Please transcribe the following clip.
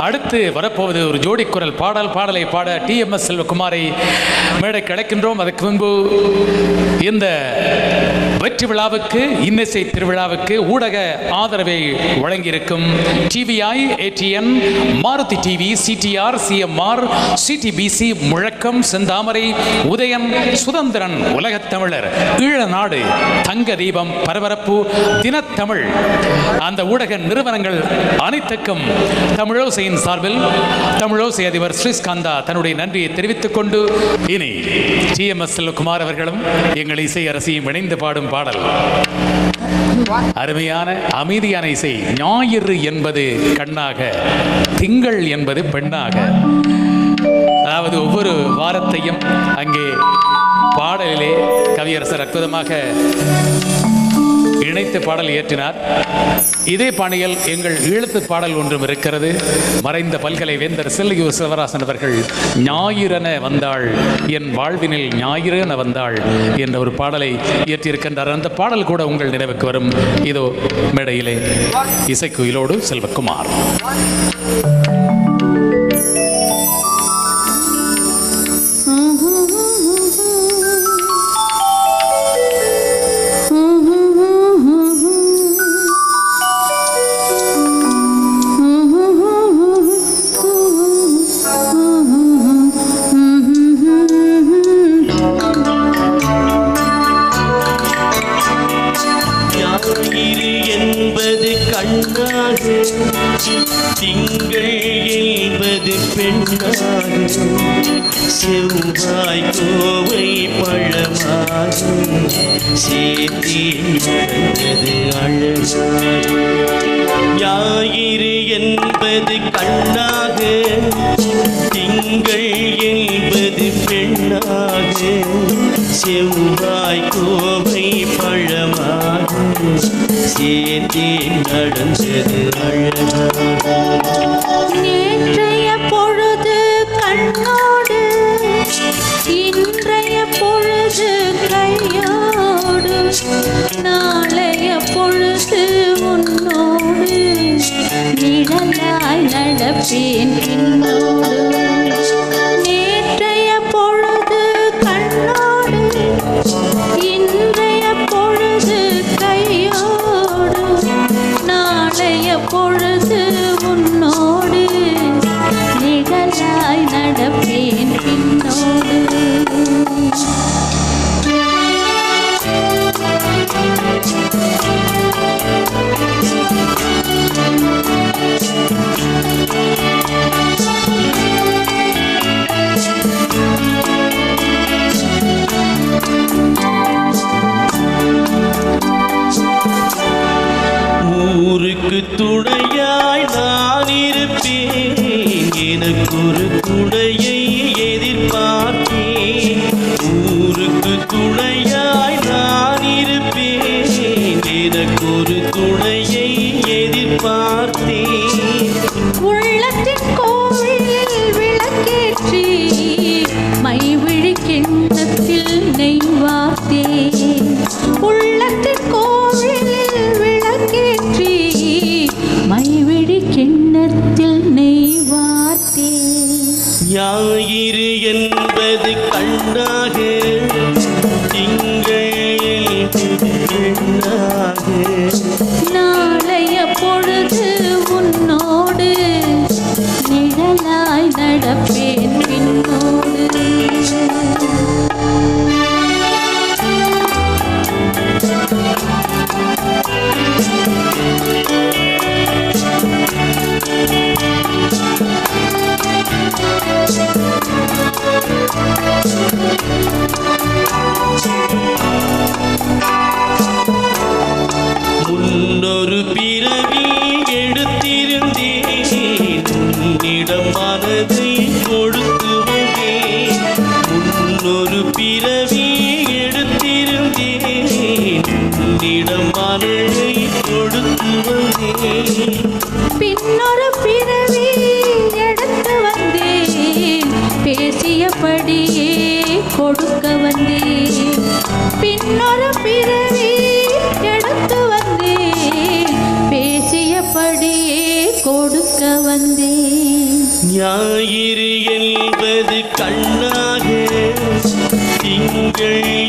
அடுத்து வரப்போவது ஒரு ஜோடி குரல். பாடல் பாடலை பாட டி எம் எஸ் செல்வகுமாரை மேடை கிடைக்கின்றோம் அதற்கு முன்பு இந்த வெற்றி விழாவுக்கு இன்னிசை திருவிழாவுக்கு ஊடக ஆதரவை வழங்கியிருக்கும் TVI ATN Maruthi TV CTR CMR CTBC Muzhakkam Senthamarai Uthayan Suthanthiran உலகத் தமிழர் ஈழநாடு தங்க தீபம் பரபரப்பு தினத்தமிழ். அந்த ஊடக நிறுவனங்கள் அனைத்துக்கும் தமிழோசையின் சார்பில் தமிழோசை அதிபர் ஸ்ரீஸ்காந்தா தன்னுடைய நன்றியை தெரிவித்துக் கொண்டு இனி டி எம் எஸ் செல்வகுமார் அவர்களும் எங்கள் இசை அரசியும் இணைந்து பாடும் பாடல். அருமையான அமைதியான இசை. ஞாயிறு என்பது கண்ணாக திங்கள் என்பது பெண்ணாக. அதாவது ஒவ்வொரு வாரத்தையும் அங்கே பாடலிலே கவியரசர் அற்புதமாக இணைத்து பாடல் இயற்றினார். இதே பாணியில் எங்கள் ஈழத்து பாடல் ஒன்றும் இருக்கிறது. மறைந்த பல்கலை வேந்தர் செல்லியூர் சிவராசன் அவர்கள் ஞாயிறென வந்தாள் என் வாழ்வினில் ஞாயிறென வந்தாள் என்ற ஒரு பாடலை இயற்றியிருக்கின்றார். அந்த பாடல் கூட உங்கள் நினைவுக்கு வரும். இதோ மேடையிலே இசைக்குயிலோடு செல்வக்குமார் என்பது செவ்வாய் கோவை பழமாக சேர்த்தி நடந்தது ஞாயிறு என்பது கண்ணாக திங்கள் என்பது பெண்ணாக செவ்வாய் கோவை பழமாக சேர்த்தி நடந்தது அழகாக She in ஊருக்கு துணையாய் நான் இருப்பேன். எனக்கு ஒரு ஞாயிறு என்பது கண்ணாக திங்கள் என்பது பிறவி எடுத்திருந்தேன். உன்னிடம் மனதை கொடுத்து வந்தேன் முன்னொரு பிறவி எடுத்திருந்தேன். உன்னிடம் மனதை கொடுத்து வந்தேன் பின்னொரு பிறவி எடுத்து வந்தேன். பேசியபடியே கொடுக்க வந்தேன். கொடுக்க வந்தேன். ஞாயிறு என்பது கண்ணாக திங்கள்